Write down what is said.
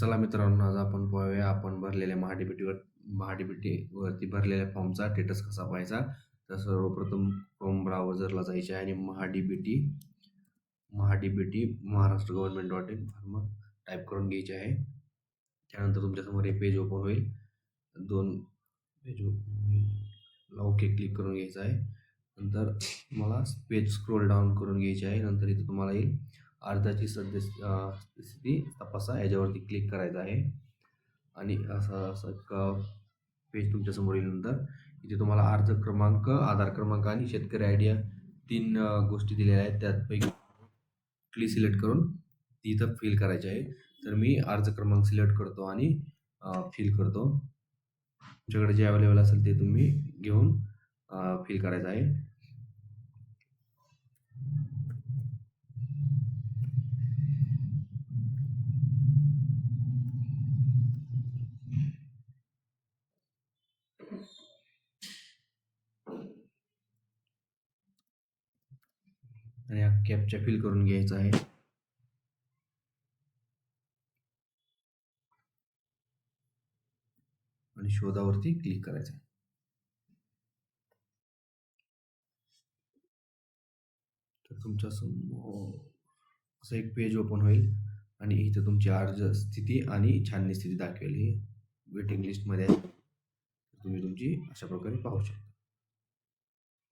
चला मित्रांनो आज आपण पाहूया आपण भरलेल्या महाडीबीटीवर महाडीबीटीवरती भरलेल्या फॉर्मचा स्टेटस कसा पाहायचा? तर सर्वप्रथम क्रोम ब्राउझरला जायचे आहे आणि MahaDBT MahaDBT Maharashtra government dot in form type करून घ्यायचे आहे. त्यानंतर तुमच्यासमोर हे पेज ओपन होईल. दोन पेज ओपन ओके क्लिक करून घ्यायचं आहे. नंतर मला पेज स्क्रोल डाऊन करून घ्यायचे आहे. नंतर इथे तुम्हाला येईल. अर्जाची सद्यस्थिती तपासा याच्यावरती क्लिक करायचं आहे. आणि असं असं एक पेज तुमच्यासमोर येईलनंतर इथे तुम्हाला अर्ज क्रमांक आधार क्रमांक आणि शेतकरी आय तीन गोष्टी दिलेल्या आहेत. त्यातपैकी क्ली सिलेक्ट करून ती इथं फिल करायची आहे. तर मी अर्ज क्रमांक सिलेक्ट करतो आणि फिल करतो. तुमच्याकडे जे अवेलेबल असेल ते तुम्ही घेऊन फिल करायचं आहे. आणि हा कॅपच्या फिल करून घ्यायचा आहे. आणि शोधावरती क्लिक करायचं आहे. तर तुमच्या असं एक पेज ओपन होईल आणि इथं तुमची अर्ज स्थिती आणि छाननी स्थिती दाखवेल. ही वेटिंग लिस्टमध्ये. आहे तुम्ही तुमची अशा प्रकारे पाहू शकता.